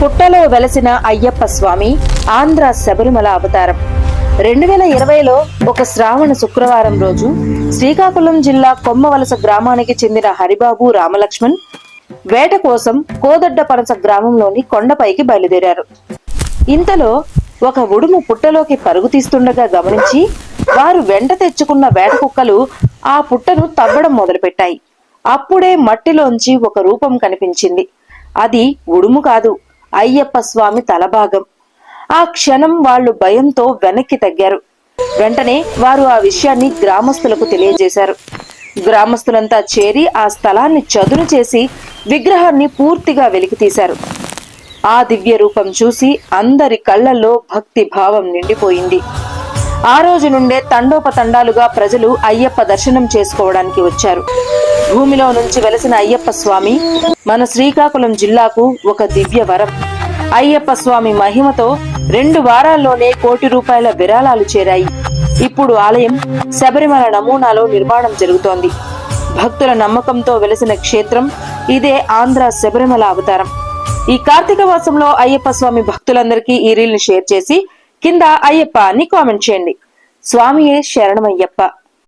పుట్టలో వెలసిన అయ్యప్ప స్వామి ఆంధ్ర శబరిమల అవతారం. రెండు వేల ఇరవైలో ఒక శ్రావణ శుక్రవారం రోజు శ్రీకాకుళం జిల్లా కొమ్మవలస గ్రామానికి చెందిన హరిబాబు రామలక్ష్మణ్ వేట కోసం కోదడ్డపరస గ్రామంలోని కొండపైకి బయలుదేరారు. ఇంతలో ఒక ఉడుము పుట్టలోకి పరుగు తీస్తుండగా గమనించి వారు వెంట తెచ్చుకున్న వేట కుక్కలు ఆ పుట్టను తవ్వడం మొదలుపెట్టాయి. అప్పుడే మట్టిలోంచి ఒక రూపం కనిపించింది. అది ఉడుము కాదు అయ్యప్ప స్వామి తలభాగం. ఆ క్షణం వాళ్ళు భయంతో వెనక్కి తగ్గారు. వెంటనే వారు ఆ విషయాన్ని గ్రామస్తులకు తెలియజేశారు. గ్రామస్తులంతా చేరి ఆ స్థలాన్ని చదును చేసి విగ్రహాన్ని పూర్తిగా వెలికితీశారు ఆ దివ్య రూపం చూసి అందరి కళ్ళల్లో భక్తి భావం నిండిపోయింది. ఆ రోజు నుండే తండోపతండాలుగా ప్రజలు అయ్యప్ప దర్శనం చేసుకోవడానికి వచ్చారు. భూమిలో నుంచి వెలసిన అయ్యప్ప స్వామి మన శ్రీకాకుళం జిల్లాకు ఒక దివ్య వరం. అయ్యప్ప స్వామి మహిమతో రెండు వారాల్లోనే కోటి రూపాయల విరాళాలు చేరాయి. ఇప్పుడు ఆలయం శబరిమల నమూనాలో నిర్మాణం జరుగుతోంది. భక్తుల నమ్మకంతో వెలసిన క్షేత్రం ఇదే ఆంధ్ర శబరిమల అవతారం. ఈ కార్తీక మాసంలో అయ్యప్ప స్వామి భక్తులందరికీ ఈ రీల్ని షేర్ చేసి కింద అయ్యప్ప అని కామెంట్ చేయండి. స్వామియే శరణమయ్యప్ప.